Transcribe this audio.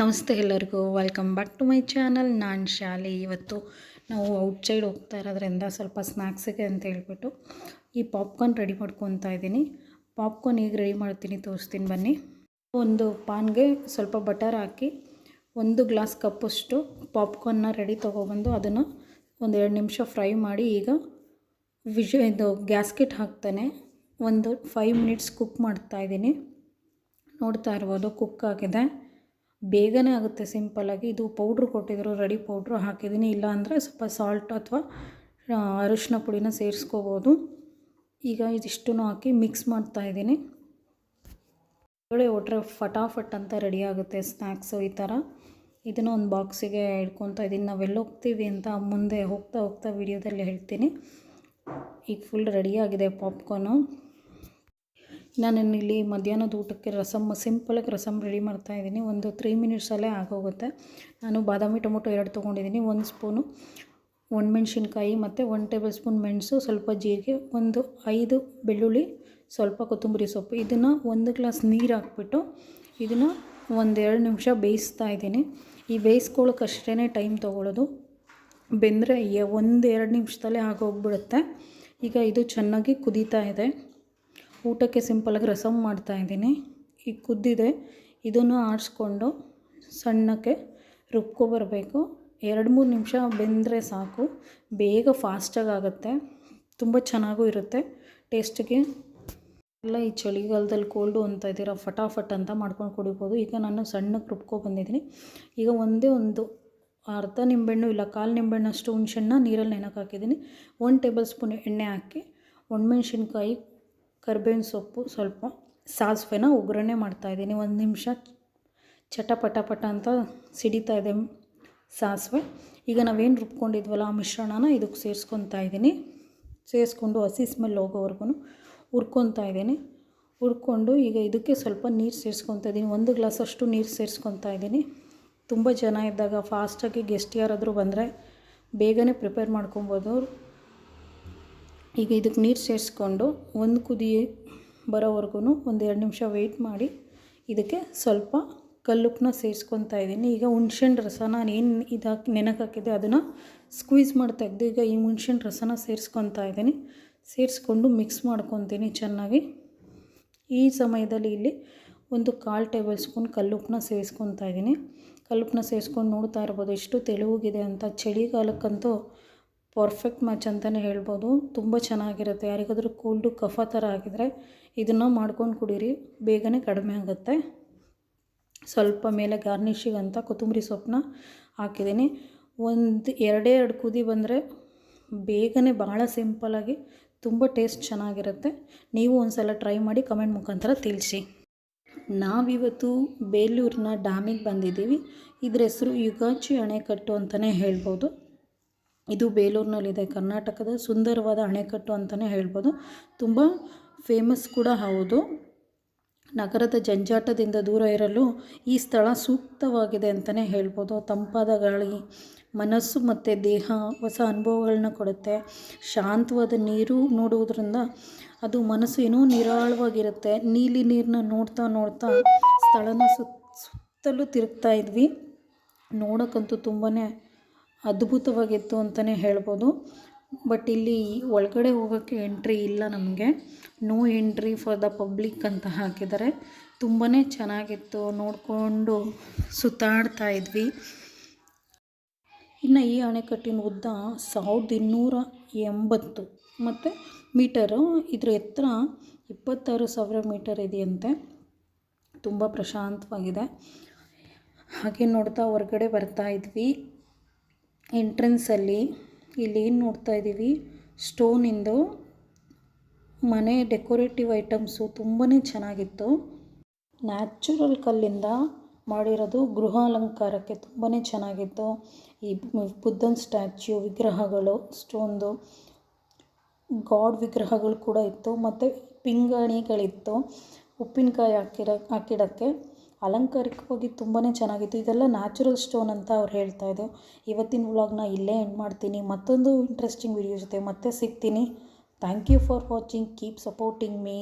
ನಮಸ್ತೆ ಎಲ್ಲರಿಗೂ welcome back to my channel ನಾನು ಶಾಲೆ. ಇವತ್ತು ನಾವು ಔಟ್ಸೈಡ್ ಹೋಗ್ತಾ ಇರೋದ್ರಿಂದ ಸ್ವಲ್ಪ ಸ್ನ್ಯಾಕ್ಸಿಗೆ ಅಂತ ಹೇಳ್ಬಿಟ್ಟು ಈ ಪಾಪ್ಕಾರ್ನ್ ರೆಡಿ ಮಾಡ್ಕೊತಾ ಇದ್ದೀನಿ. ಪಾಪ್ಕಾರ್ನ್ ಈಗ ರೆಡಿ ಮಾಡ್ತೀನಿ ತೋರಿಸ್ತೀನಿ ಬನ್ನಿ. ಒಂದು ಪಾನ್ಗೆ ಸ್ವಲ್ಪ ಬಟರ್ ಹಾಕಿ, ಒಂದು ಗ್ಲಾಸ್ ಕಪ್ಪಷ್ಟು ಪಾಪ್ಕಾರ್ನ್ನ ರೆಡಿ ತೊಗೊಬಂದು ಅದನ್ನು ಒಂದು ಎರಡು ನಿಮಿಷ ಫ್ರೈ ಮಾಡಿ, ಈಗ ವಿಷ ಇದು ಗ್ಯಾಸ್ಕೆಟ್ ಹಾಕ್ತಾನೆ. ಒಂದು ಫೈವ್ ಮಿನಿಟ್ಸ್ ಕುಕ್ ಮಾಡ್ತಾಯಿದ್ದೀನಿ ನೋಡ್ತಾ ಇರ್ಬೋದು ಕುಕ್ ಆಗಿದೆ. ಬೇಗನೆ ಆಗುತ್ತೆ ಸಿಂಪಲ್ಲಾಗಿ ಇದು ಪೌಡ್ರ್ ಕೊಟ್ಟಿದ್ರು, ರೆಡಿ ಪೌಡ್ರು ಹಾಕಿದ್ದೀನಿ. ಇಲ್ಲ ಅಂದರೆ ಸ್ವಲ್ಪ ಸಾಲ್ಟ್ ಅಥವಾ ಅರಿಶಿನ ಪುಡಿನ ಸೇರಿಸ್ಕೋಬೋದು. ಈಗ ಇದಿಷ್ಟು ಹಾಕಿ ಮಿಕ್ಸ್ ಮಾಡ್ತಾ ಇದ್ದೀನಿ. ಒಳ್ಳೆ ಒಟ್ರೆ ಫಟಾಫಟ್ ಅಂತ ರೆಡಿ ಆಗುತ್ತೆ ಸ್ನ್ಯಾಕ್ಸು ಈ ಥರ. ಇದನ್ನು ಒಂದು ಬಾಕ್ಸಿಗೆ ಇಟ್ಕೊತಾ ಇದ್ದೀನಿ. ನಾವೆಲ್ಲ ಹೋಗ್ತೀವಿ ಅಂತ ಮುಂದೆ ಹೋಗ್ತಾ ಹೋಗ್ತಾ ವಿಡಿಯೋದಲ್ಲಿ ಹೇಳ್ತೀನಿ. ಈಗ ಫುಲ್ ರೆಡಿಯಾಗಿದೆ ಪಾಪ್ಕಾರ್ನು ನಾನು ಇಲ್ಲಿ ಮಧ್ಯಾಹ್ನದ ಊಟಕ್ಕೆ ರಸಮ್ ಸಿಂಪಲಾಗಿ ರಸಮ್ ರೆಡಿ ಮಾಡ್ತಾ ಇದ್ದೀನಿ. ಒಂದು ತ್ರೀ ಮಿನಿಟ್ಸಲ್ಲೇ ಆಗೋಗುತ್ತೆ. ನಾನು ಬಾದಾಮಿ ಟೊಮೊಟೊ ಎರಡು ತೊಗೊಂಡಿದ್ದೀನಿ. ಒಂದು ಸ್ಪೂನು ಒಣಮೆಣ್ಸಿನ್ಕಾಯಿ ಮತ್ತು ಒನ್ ಟೇಬಲ್ ಸ್ಪೂನ್ ಮೆಣಸು, ಸ್ವಲ್ಪ ಜೀರಿಗೆ, ಒಂದು ಐದು ಬೆಳ್ಳುಳ್ಳಿ, ಸ್ವಲ್ಪ ಕೊತ್ತಂಬರಿ ಸೊಪ್ಪು. ಇದನ್ನು ಒಂದು ಗ್ಲಾಸ್ ನೀರು ಹಾಕ್ಬಿಟ್ಟು ಇದನ್ನು ಒಂದೆರಡು ನಿಮಿಷ ಬೇಯಿಸ್ತಾ ಇದ್ದೀನಿ. ಈ ಬೇಯಿಸ್ಕೊಳ್ಳೋಕೆ ಟೈಮ್ ತೊಗೊಳ್ಳೋದು ಬೆಂದರೆ ಒಂದು ಎರಡು ನಿಮಿಷದಲ್ಲೇ ಆಗೋಗ್ಬಿಡುತ್ತೆ. ಈಗ ಇದು ಚೆನ್ನಾಗಿ ಕುದೀತಾ ಇದೆ. ಊಟಕ್ಕೆ ಸಿಂಪಲಾಗಿ ರಸಮ್ ಮಾಡ್ತಾಯಿದ್ದೀನಿ ಈಗ ಕುದ್ದಿದೆ. ಇದನ್ನು ಆಡಿಸ್ಕೊಂಡು ಸಣ್ಣಕ್ಕೆ ರುಬ್ಕೊಬರಬೇಕು ಎರಡು ಮೂರು ನಿಮಿಷ ಬೆಂದರೆ ಸಾಕು. ಬೇಗ ಫಾಸ್ಟಾಗಿ ಆಗುತ್ತೆ. ತುಂಬ ಚೆನ್ನಾಗೂ ಇರುತ್ತೆ. ಟೇಸ್ಟಿಗೆ ಎಲ್ಲ ಈ ಚಳಿಗಾಲದಲ್ಲಿ ಕೋಲ್ಡು ಅಂತ ಇದ್ದೀರಾ, ಫಟಾಫಟ್ ಅಂತ ಮಾಡ್ಕೊಂಡು ಕುಡಿಬೋದು. ಈಗ ನಾನು ಸಣ್ಣಕ್ಕೆ ರುಬ್ಕೊಬಂದಿದ್ದೀನಿ ಈಗ ಒಂದೇ ಒಂದು ಅರ್ಧ ನಿಂಬೆಹಣ್ಣು ಇಲ್ಲ, ಕಾಲು ನಿಂಬೆಹಣ್ಣಷ್ಟು ಹುಣ್ಸೆಹಣ್ಣ ನೀರಲ್ಲಿ ನೆನಕ್ಕೆ ಹಾಕಿದ್ದೀನಿ. ಒಂದು ಟೇಬಲ್ ಸ್ಪೂನ್ ಎಣ್ಣೆ ಹಾಕಿ ಒಣಮೆಣ್ಸಿನ್ಕಾಯಿ ಕರ್ಬೇವಿನ ಸೊಪ್ಪು ಸ್ವಲ್ಪ ಸಾಸಿವೆನ ಒಗ್ಗರಣೆ ಮಾಡ್ತಾಯಿದ್ದೀನಿ ಒಂದು ನಿಮಿಷ ಚಟ ಪಟ ಪಟ ಅಂತ ಸಿಡಿತಾ ಇದೆ ಸಾಸಿವೆ. ಈಗ ನಾವೇನು ರುಬ್ಕೊಂಡಿದ್ವಲ್ಲ ಆ ಮಿಶ್ರಣನ ಇದಕ್ಕೆ ಸೇರಿಸ್ಕೊತಾ ಇದ್ದೀನಿ. ಸೇರಿಸ್ಕೊಂಡು ಹಸಿ ಸ್ಮೆಲ್ ಹೋಗೋವರೆಗೂ ಹುರ್ಕೊತಾ ಇದ್ದೀನಿ. ಹುರ್ಕೊಂಡು ಈಗ ಇದಕ್ಕೆ ಸ್ವಲ್ಪ ನೀರು ಸೇರಿಸ್ಕೊತಾ ಇದ್ದೀನಿ. ಒಂದು ಗ್ಲಾಸಷ್ಟು ನೀರು ಸೇರಿಸ್ಕೊತಾ ಇದ್ದೀನಿ. ತುಂಬ ಜನ ಇದ್ದಾಗ ಫಾಸ್ಟಾಗಿ ಗೆಸ್ಟ್ ಯಾರಾದರೂ ಬಂದರೆ ಬೇಗನೆ ಪ್ರಿಪೇರ್ ಮಾಡ್ಕೊಬೋದು. ಈಗ ಇದಕ್ಕೆ ನೀರು ಸೇರಿಸ್ಕೊಂಡು ಒಂದು ಕುದಿ ಬರೋವರೆಗೂ ಒಂದು ಎರಡು ನಿಮಿಷ ವೆಯ್ಟ್ ಮಾಡಿ ಇದಕ್ಕೆ ಸ್ವಲ್ಪ ಕಲ್ಲುಪ್ಪನ್ನ ಸೇರಿಸ್ಕೊತಾ ಇದ್ದೀನಿ. ಈಗ ಹುಣ್ಸೆಣ್ ರಸ ನಾನು ಏನು ಇದಾಕಿ ನೆನಕ್ಕೆ ಅದನ್ನು ಸ್ಕ್ವೀಸ್ ಮಾಡಿ ತೆಗೆದು ಈಗ ಈ ಹುಣ್ಸೆಹಣ್ಣು ರಸನ ಸೇರಿಸ್ಕೊತಾ ಇದ್ದೀನಿ. ಸೇರಿಸ್ಕೊಂಡು ಮಿಕ್ಸ್ ಮಾಡ್ಕೊತೀನಿ ಚೆನ್ನಾಗಿ. ಈ ಸಮಯದಲ್ಲಿ ಇಲ್ಲಿ ಒಂದು ಕಾಲು ಟೇಬಲ್ ಸ್ಪೂನ್ ಕಲ್ಲುಪ್ಪನ್ನ ಸೇರಿಸ್ಕೊತಾ ಇದ್ದೀನಿ. ಕಲ್ಲುಪ್ಪನ್ನ ಸೇರಿಸ್ಕೊಂಡು ನೋಡ್ತಾ ಇರ್ಬೋದು ಎಷ್ಟು ತೆಳುವಾಗಿದೆ ಅಂತ. ಚಳಿಗಾಲಕ್ಕಂತೂ ಪರ್ಫೆಕ್ಟ್ ಮ್ಯಾಚ್ ಅಂತಲೇ ಹೇಳ್ಬೋದು. ತುಂಬ ಚೆನ್ನಾಗಿರುತ್ತೆ. ಯಾರಿಗಾದರೂ ಕೋಲ್ಡು ಕಫ ಥರ ಆಗಿದರೆ ಇದನ್ನು ಮಾಡ್ಕೊಂಡು ಕುಡೀರಿ. ಬೇಗನೆ ಕಡಿಮೆ ಆಗುತ್ತೆ. ಸ್ವಲ್ಪ ಮೇಲೆ ಗಾರ್ನಿಷಿಗೆ ಅಂತ ಕೊತ್ತಂಬರಿ ಸೊಪ್ಪನ್ನ ಹಾಕಿದ್ದೀನಿ. ಒಂದು ಎರಡೇ ಎರಡು ಕುದಿ ಬಂದರೆ ಬೇಗನೆ ಭಾಳ ಸಿಂಪಲಾಗಿ ತುಂಬ ಟೇಸ್ಟ್ ಚೆನ್ನಾಗಿರುತ್ತೆ. ನೀವು ಒಂದು ಸಲ ಟ್ರೈ ಮಾಡಿ ಕಮೆಂಟ್ ಮುಖಾಂತರ ತಿಳಿಸಿ. ನಾವಿವತ್ತು ಬೇಲೂರಿನ ಡ್ಯಾಮಿಗೆ ಬಂದಿದ್ದೀವಿ. ಇದ್ರ ಹೆಸರು ಯುಗಾಚಿ ಅಣೆಕಟ್ಟು ಅಂತಲೇ ಹೇಳ್ಬೋದು. ಇದು ಬೇಲೂರಿನಲ್ಲಿದೆ. ಕರ್ನಾಟಕದ ಸುಂದರವಾದ ಅಣೆಕಟ್ಟು ಅಂತಲೇ ಹೇಳ್ಬೋದು. ತುಂಬ ಫೇಮಸ್ ಕೂಡ ಹೌದು. ನಗರದ ಜಂಜಾಟದಿಂದ ದೂರ ಇರಲು ಈ ಸ್ಥಳ ಸೂಕ್ತವಾಗಿದೆ ಅಂತಲೇ ಹೇಳ್ಬೋದು. ತಂಪಾದ ಗಾಳಿ, ಮನಸ್ಸು ಮತ್ತು ದೇಹ, ಹೊಸ ಅನುಭವಗಳನ್ನ ಕೊಡುತ್ತೆ. ಶಾಂತವಾದ ನೀರು ನೋಡುವುದರಿಂದ ಅದು ಮನಸ್ಸು ಏನೋ ನಿರಾಳವಾಗಿರುತ್ತೆ. ನೀಲಿ ನೀರನ್ನ ನೋಡ್ತಾ ನೋಡ್ತಾ ಸ್ಥಳನ ಸುತ್ತ ಸುತ್ತಲೂ ತಿರುಗ್ತಾ ಇದ್ವಿ. ನೋಡೋಕ್ಕಂತೂ ತುಂಬಾ ಅದ್ಭುತವಾಗಿತ್ತು ಅಂತಲೇ ಹೇಳ್ಬೋದು. ಬಟ್ ಇಲ್ಲಿ ಒಳಗಡೆ ಹೋಗೋಕ್ಕೆ ಎಂಟ್ರಿ ಇಲ್ಲ ನಮಗೆ. No entry for the public ಅಂತ ಹಾಕಿದ್ದಾರೆ. ತುಂಬಾ ಚೆನ್ನಾಗಿತ್ತು. ನೋಡಿಕೊಂಡು ಸುತ್ತಾಡ್ತಾ ಇದ್ವಿ. ಇನ್ನು ಈ ಅಣೆಕಟ್ಟಿನ ಉದ್ದ ಸಾವಿರದ ಇನ್ನೂರ ಎಂಬತ್ತು. ಮತ್ತು ಮೀಟರು ಇದರ ಎತ್ತರ ಇಪ್ಪತ್ತಾರು ಸಾವಿರ ಮೀಟರ್ ಇದೆಯಂತೆ. ತುಂಬ ಪ್ರಶಾಂತವಾಗಿದೆ. ಹಾಗೆ ನೋಡ್ತಾ ಹೊರಗಡೆ ಬರ್ತಾ ಇದ್ವಿ. ಎಂಟ್ರೆನ್ಸಲ್ಲಿ ಇಲ್ಲಿ ಏನು ನೋಡ್ತಾ ಇದ್ದೀವಿ ಸ್ಟೋನಿಂದು ಮನೆ ಡೆಕೋರೇಟಿವ್ ಐಟಮ್ಸು ತುಂಬಾ ಚೆನ್ನಾಗಿತ್ತು. ನ್ಯಾಚುರಲ್ ಕಲ್ಲಿಂದ ಮಾಡಿರೋದು ಗೃಹ ಅಲಂಕಾರಕ್ಕೆ ತುಂಬಾ ಚೆನ್ನಾಗಿತ್ತು. ಈ ಬುದ್ಧನ ಸ್ಟ್ಯಾಚ್ಯು ವಿಗ್ರಹಗಳು ಸ್ಟೋನ್ದು ಗಾಡ್ ವಿಗ್ರಹಗಳು ಕೂಡ ಇತ್ತು. ಮತ್ತು ಪಿಂಗಾಣಿಗಳಿತ್ತು. ಉಪ್ಪಿನಕಾಯಿ ಹಾಕಿರೋ ಹಾಕಿಡೋಕ್ಕೆ ಅಲಂಕಾರಿಕವಾಗಿ ತುಂಬಾ ಚೆನ್ನಾಗಿತ್ತು. ಇದೆಲ್ಲ ನ್ಯಾಚುರಲ್ ಸ್ಟೋನ್ ಅಂತ ಅವ್ರು ಹೇಳ್ತಾ ಇದ್ದು ಇವತ್ತಿನ ವ್ಲಾಗ್ನ ಇಲ್ಲೇ ಎಂಡ್ ಮಾಡ್ತೀನಿ. ಮತ್ತೊಂದು ಇಂಟ್ರೆಸ್ಟಿಂಗ್ ವಿಡಿಯೋ ಜೊತೆ ಮತ್ತೆ ಸಿಗ್ತೀನಿ. Thank you for watching keep supporting me